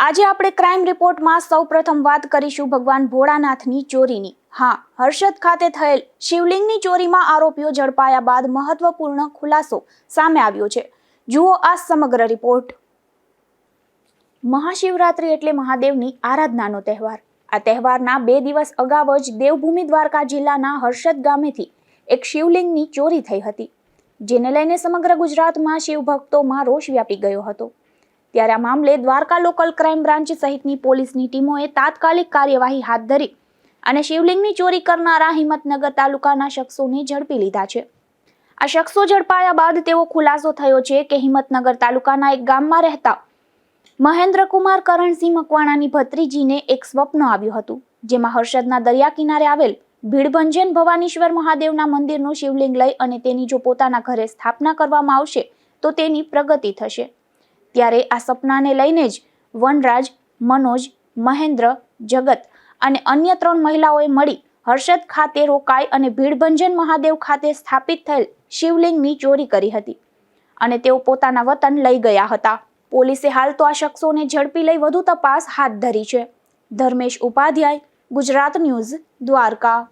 આજે આપણે ક્રાઇમ રિપોર્ટમાં સૌપ્રથમ વાત કરીશું ભગવાન ભોળાનાથની ચોરીની. હા, હર્ષદ ખાતે થયેલ શિવલિંગની ચોરીમાં આરોપીઓ ઝડપાયા બાદ મહત્વપૂર્ણ ખુલાસો સામે આવ્યો છે. જુઓ આ સમગ્ર રિપોર્ટ મહાશિવરાત્રિ એટલે મહાદેવની આરાધનાનો તહેવાર. આ તહેવારના બે દિવસ અગાઉ જ દેવભૂમિ દ્વારકા જિલ્લાના હર્ષદ ગામેથી એક શિવલિંગની ચોરી થઈ હતી, જેને લઈને સમગ્ર ગુજરાતમાં શિવભક્તોમાં રોષ વ્યાપી ગયો હતો. ત્યારે આ મામલે દ્વારકા લોકલ ક્રાઇમ બ્રાન્ચ સહિતની પોલીસની ટીમોએ તાત્કાલિક કાર્યવાહી હાથ ધરી અને શિવલિંગની ચોરી કરનારા હિંમતનગર તાલુકાના શખ્સોને ઝડપી લીધા છે. આ શખ્સો ઝડપાયા બાદ તેવો ખુલાસો થયો છે કે હિંમતનગર તાલુકાના એક ગામમાં રહેતા મહેન્દ્રકુમાર કરણસિંહ મકવાણાની ભત્રીજીને એક સ્વપ્ન આવ્યું હતું, જેમાં હર્ષદના દરિયા કિનારે આવેલ ભીડભંજન ભવાનીશ્વર મહાદેવના મંદિરનું શિવલિંગ લઈ અને તેની જો પોતાના ઘરે સ્થાપના કરવામાં આવશે, તો તેની પ્રગતિ થશે. ત્યારે આ સપનાને લઈને જ વનરાજ, મનોજ, મહેન્દ્ર, જગત અને અન્ય ત્રણ મહિલાઓએ મળી હર્ષદ ખાતે રોકાઈ અને ભીડભંજન મહાદેવ ખાતે સ્થાપિત થયેલ શિવલિંગની ચોરી કરી હતી. અને તેઓ પોતાના વતન લઈ ગયા હતા. પોલીસે હાલ તો આ શખ્સોને ઝડપી લઈ વધુ તપાસ હાથ ધરી છે. ધર્મેશ ઉપાધ્યાય, ગુજરાત ન્યૂઝ, દ્વારકા.